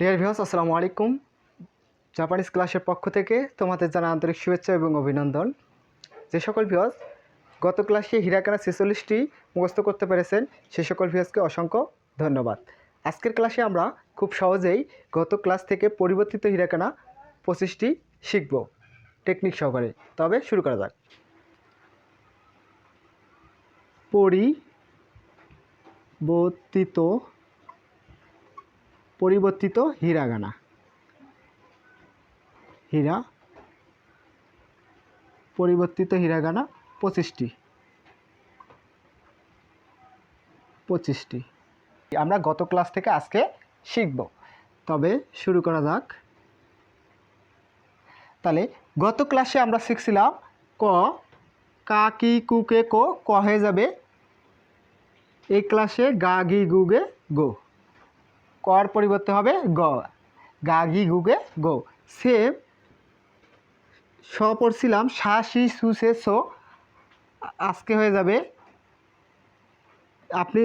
Deer views আসসালামু আলাইকুম। Japanese ক্লাসের পক্ষ থেকে তোমাদের জানা আন্তরিক শুভেচ্ছা এবং অভিনন্দন। যে সকল ভিউস গত ক্লাসে হিরাকানা ছেচল্লিশটি মুখস্থ করতে পেরেছেন, সে সকল ভিউসকে অসংখ্য ধন্যবাদ। আজকের ক্লাসে আমরা খুব সহজেই গত ক্লাস থেকে পরিবর্তিত হিরাকানা পঁচিশটি শিখব টেকনিক সহকারে। তবে শুরু করা যাক। পরিবর্তিত পরিবর্তিত হিরাগানা। হীরা, পরিবর্তিত হিরাগানা পঁচিশটি। পঁচিশটি। আমরা গত ক্লাস থেকে আজকে শিখব। তবে শুরু করা যাক। তাহলে গত ক্লাসে আমরা শিখছিলাম ক, কা, কি কুকে কো, ক হয়ে যাবে। এই ক্লাসে গা, গি গুগে গো। কর পরিবর্তে হবে গ। গা গি গুগে গো সেম স পড়ছিলাম, সা, সি, সু, সে, সো। আজকে হয়ে যাবে। আপনি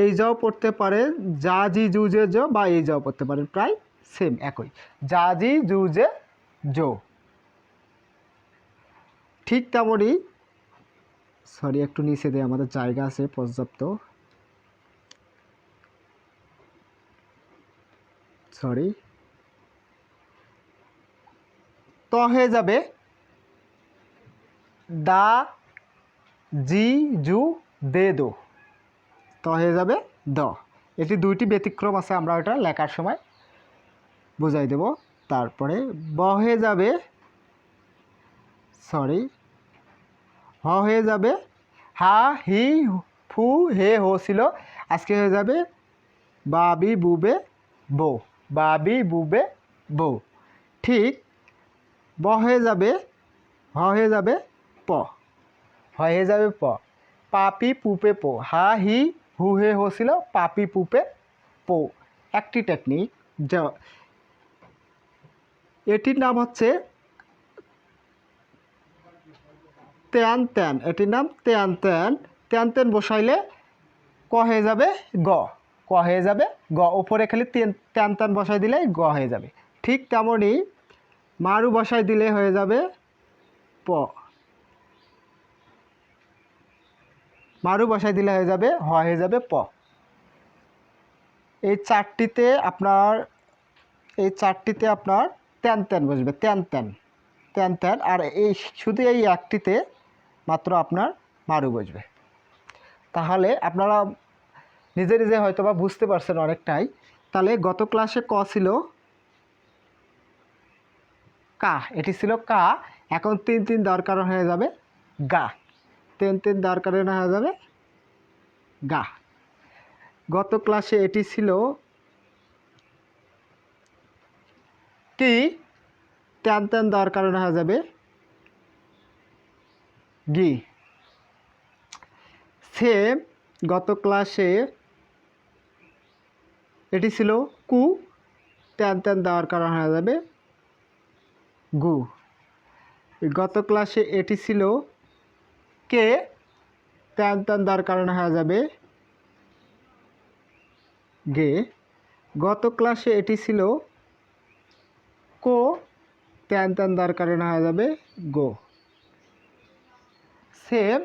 এই যাও পড়তে পারেন, যা, জি, জু, জে, জো বা এই যাও পড়তে পারেন, প্রায় সেম একই। যা, জি, জু, জে, জো। ঠিক তেমনই সরি একটু দিয়ে আমাদের জায়গা আছে পর্যাপ্ত। সরি। ত হয়ে যাবে দা, জি, জু, দে, দো। ত হয়ে যাবে দ। এটি দুইটি ব্যতিক্রম আছে, আমরা ওটা লেখার সময় বুঝাই দেব। তারপরে ব হয়ে যাবে সরি। হ হয়ে যাবে হা, হি, ফু, হে, হো ছিল। আজকে হয়ে যাবে বাবি বুবে বো। বাবি বুবে বো। ঠিক, ব হয়ে যাবে, হ হয়ে যাবে প। হয়ে যাবে প। পাপি পুপে পো। হা, হি, হু, হে, হো ছিল পাপি পুপে পো। একটি টেকনিক যা এটির নাম হচ্ছে তেয়ান তেন এটির নাম তেয়ান তেন তেয়ান তেন বসাইলে ক হয়ে যাবে গ। ক হয়ে যাবে, গ ওপরে খালি তেন তেন বসাই দিলে গ হয়ে যাবে। ঠিক তেমনই মারু বসাই দিলে হয়ে যাবে প। মারু বসাই দিলে হয়ে যাবে, হ হয়ে যাবে প। এই চারটিতে আপনার, এই চারটিতে আপনার তেন তেন বসবে তেন তেন তেন তেন আর এই শুধু এই একটিতে মাত্র আপনার মারু বসবে। তাহলে আপনারা নিজে নিজে হয়তো বা বুঝতে পারছেন অনেকটাই। তাহলে গত ক্লাসে ক ছিল? কা, এটি ছিল কা। এখন তিন তিন দরকার হয়ে যাবে গা। তিন তিন দরকার হয়ে যাবে গা। গত ক্লাসে এটি ছিল কি? তেন তেন দরকার হয়ে যাবে গি। সেম গত ক্লাসে এটি ছিল কু। তেন তেন দেওয়ার কারণ হয়ে যাবে গু। গত ক্লাসে এটি ছিল কে? তেন তেন দেওয়ার কারণে হয়ে যাবে গে। গত ক্লাসে এটি ছিল কো। তেন তেন দেওয়ার কারণ হয়ে যাবে গো। সেম।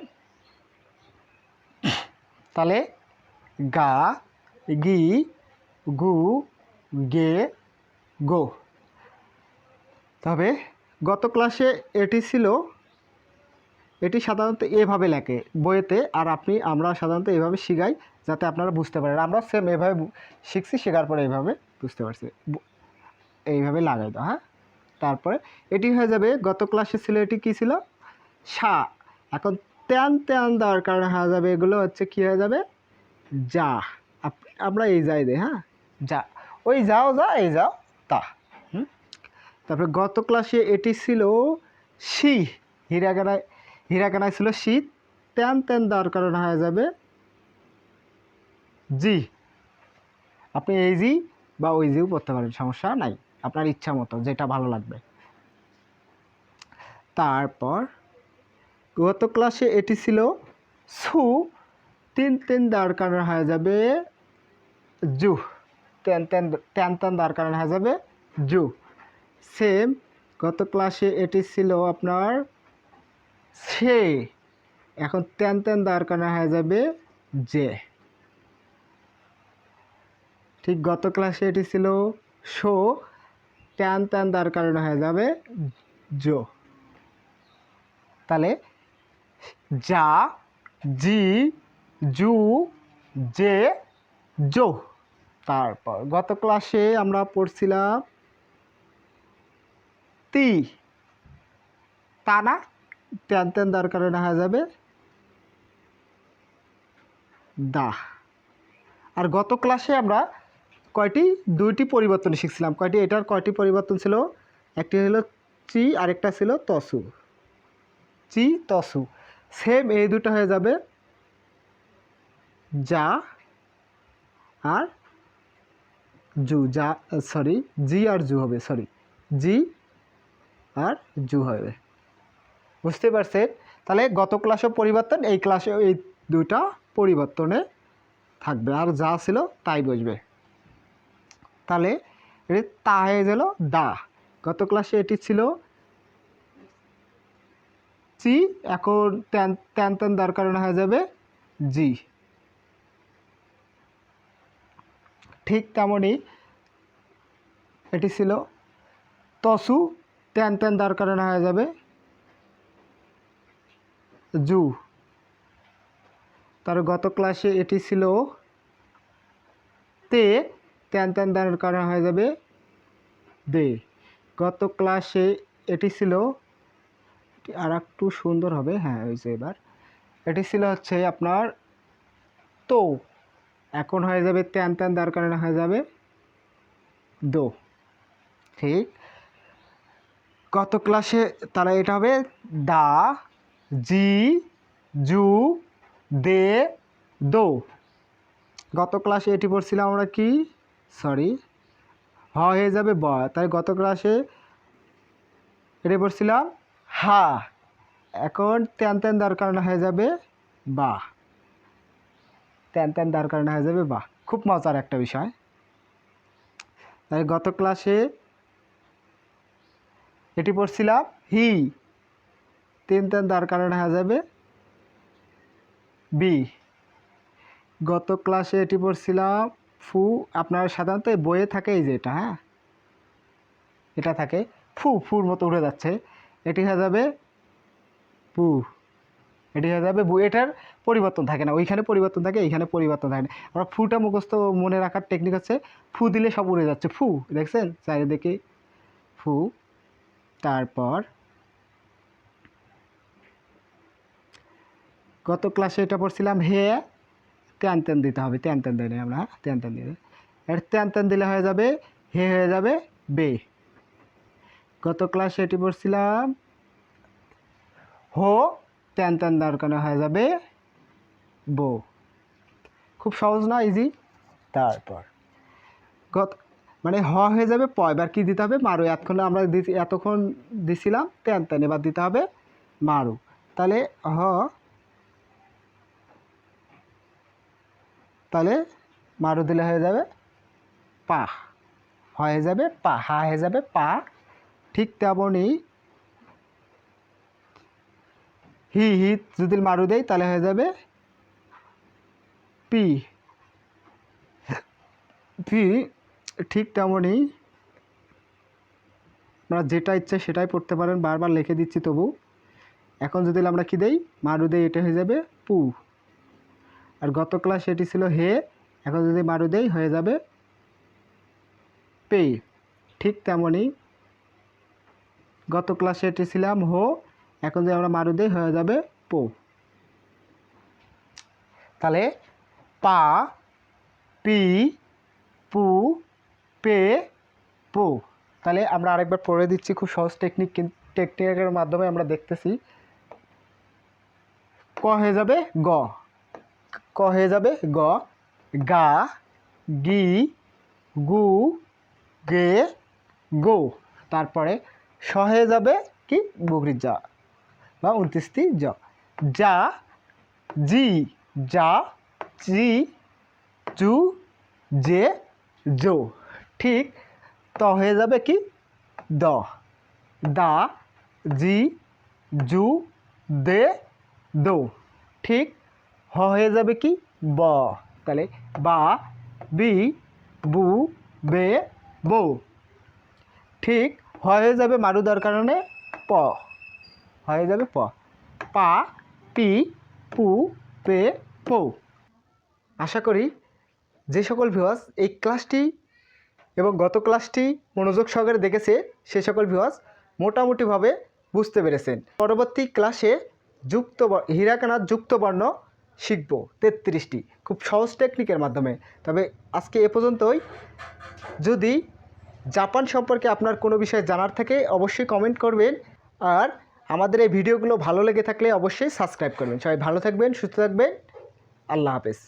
তাহলে গা, গি গু, গে, গো। তবে গত ক্লাসে এটি ছিল, এটি সাধারণত এভাবে লেখে, বইয়েতে, আর আপনি, আমরা সাধারণত এভাবে শিখাই যাতে আপনারা বুঝতে পারেন। আমরা সেম এভাবে শিখছি, শেখার পরে এইভাবে বুঝতে পারছি। এইভাবে লাগাই দাও হ্যাঁ? তারপরে এটি হয়ে যাবে, গত ক্লাসে ছিল, এটি কী ছিল? সা। এখন ত্যান তেন দেওয়ার কারণে হয়ে যাবে, এগুলো হচ্ছে কী হয়ে যাবে? যা। আমরা এই যাই দিই হ্যাঁ? যা। ওই যাও, যা, এই যাও, তা তারপরে গত ক্লাসে এটি ছিল শি, হীরাগানায় হীরাগানায় ছিল শীত তেন তেন দেওয়ার কারণে হয়ে যাবে জি। আপনি এই জি বা ওই জিও পড়তে পারেন, সমস্যা নাই, আপনার ইচ্ছা মতো, যেটা ভালো লাগবে। তারপর গত ক্লাসে এটি ছিল সু, তিন তিন দেওয়ার কারণে হয়ে যাবে জু। তেন তেন তেন তেন দাঁড় করানো হয়ে যাবে জু। সেম, গত ক্লাসে এটি ছিল আপনার সে। এখন তেন তেন দাঁড় করানো হয়ে যাবে যে ঠিক গত ক্লাসে এটি ছিল শো। ট্যান ট্যান দাঁড় করানো হয়ে যাবে জো। তাহলে যা, জি, জু যে জো। তারপর গত ক্লাসে আমরা পড়ছিলাম তি। তা না? ট্যান ট্যান দাঁড় করানো হয়ে যাবে? দা। আর গত ক্লাসে আমরা কয়টি? দুইটি পরিবর্তন শিখছিলাম। কয়টি? এটার কয়টি পরিবর্তন ছিল? একটি হলো চি আরেকটা ছিল তসু। চি তসু। সেম এই দুটো হয়ে যাবে যা আর জু যা সরি, জি আর জু হবে, সরি। জি আর জু হবে। বুঝতে পারছেন? তাহলে গত ক্লাসেও পরিবর্তন, এই ক্লাসে এই দুটা পরিবর্তনে থাকবে। আর যা ছিল তাই বসবে। তাহলে তা হয়ে গেল দা। গত ক্লাসে এটি ছিল চি, এখন ত্যান ত্যান করানো হয়ে যাবে জি। ঠিক তেমনই এটি ছিল। তসু তেন তেন দাঁড় করানো হয়ে যাবে। জু। তার গত ক্লাসে এটি ছিল। তে তেন তেন দাঁড় করানো হয়ে যাবে। দে। গত ক্লাসে এটি ছিল। আর একটু সুন্দর হবে। হ্যাঁ হয়েছে এবার। এটি ছিল হচ্ছে আপনার তো। এখন হয়ে যাবে তেন তেন দাঁড় করানো হয়ে যাবে দো। ঠিক? গত ক্লাসে তারা এটা হবে? দা, জি, জু, দে, দো। গত ক্লাসে এটি পড়ছিলাম আমরা কি? সরি হ হয়ে যাবে ব। তাই গত ক্লাসে এটি পড়ছিলাম হা। এখন তেন দাঁড় করানো হয়ে যাবে বা। তেন তেন দাঁড় করানো হয়ে যাবে বা খুব মজার একটা বিষয়। তাই গত ক্লাসে এটি পড়ছিলাম, হি, তিন তেন দাঁড় করানো হয়ে যাবে, বি। গত ক্লাসে এটি পড়ছিলাম, ফু, আপনার সাধারণত বইয়ে থাকে এই যে এটা হ্যাঁ? এটা থাকে, ফু, ফুর মতো উড়ে যাচ্ছে। এটি হয়ে যাবে পু। এটি হয়ে যাবে এটার পরিবর্তন থাকে না। ওইখানে পরিবর্তন থাকে, এইখানে পরিবর্তন থাকে না। আমরা ফুটা মুখস্থ মনে রাখার টেকনিক হচ্ছে ফু দিলে সব উড়ে যাচ্ছে। ফু, দেখছেন? চারিদিকে ফু, তারপর গত ক্লাসে এটা পড়ছিলাম, হে তেন তেন দিতে হবে। তেন তেন দিলে আমরা তেন তেন দিলে। এর তেন তেন দিলে হয়ে যাবে, হে হয়ে যাবে, বে। গত ক্লাসে এটি পড়ছিলাম, হো তেন তেন দরকার হয়ে যাবে বো। খুব সহজ না ইজি তারপর? গত মানে হ হয়ে যাবে প এবার কী দিতে হবে? মারু। এতক্ষণ আমরা এতক্ষণ দিছিলাম তেন তেন এবার দিতে হবে মারু। তাহলে হ তাহলে মারু দিলে হয়ে যাবে পা। হয়ে যাবে পা হা হয়ে যাবে পা। ঠিক তেমনই হি হি যদি মারু দেয় তাহলে হয়ে যাবে পি। পি ঠিক তেমনই আপনারা যেটা ইচ্ছে সেটাই পড়তে পারেন, বারবার লিখে দিচ্ছি তবু। এখন যদি আমরা কি দেই, মারু দেই, এটা হয়ে যাবে পু। আর গত ক্লাস এটি ছিল হে, এখন যদি মারু দেই, হয়ে যাবে পে। ঠিক তেমনই গত ক্লাসে এটি ছিলাম হো এখন যদি আমরা মারু দেই, হয়ে যাবে পো। তাহলে পা, পি, পু, পে, পো। তাহলে আমরা আরেকবার পড়ে দিচ্ছি, খুব সহজ টেকনিক টেকনিকের মাধ্যমে আমরা দেখতেছি। ক হয়ে যাবে গ। ক হয়ে যাবে গ। গা, গি, গু, গে, গো। তারপরে স হয়ে যাবে কি? বগরির যা বা উনত্রিশটি জ। যা, জি যা জি জু যে জো। ঠিক ত হয়ে যাবে কি? দ। দা, জি, জু, দে, দো। ঠিক হ হয়ে যাবে কি? ব। তাহলে বা, বি, বু, বে বউ ঠিক হয়ে যাবে মারুদার কারণে প। হয়ে যাবে প। পা, পি, পু, পে, পৌ। আশা করি যে সকল ভিউয়ার্স এই ক্লাসটি এবং গত ক্লাসটি মনোযোগ সহকারে দেখেছে, সে সকল ভিউয়ার্স মোটামুটিভাবে বুঝতে পেরেছেন। পরবর্তী ক্লাসে যুক্ত হিরাকানার যুক্ত বর্ণ শিখব, তেত্রিশটি। খুব সহজ টেকনিকের মাধ্যমে। তবে আজকে এ পর্যন্তই। যদি জাপান সম্পর্কে আপনার কোনো বিষয়ে জানার থাকে, অবশ্যই কমেন্ট করবেন। আর আমাদের এই ভিডিওগুলো ভালো লেগে থাকলে অবশ্যই সাবস্ক্রাইব করবেন। সবাই ভালো থাকবেন, সুস্থ থাকবেন। আল্লাহ হাফেজ।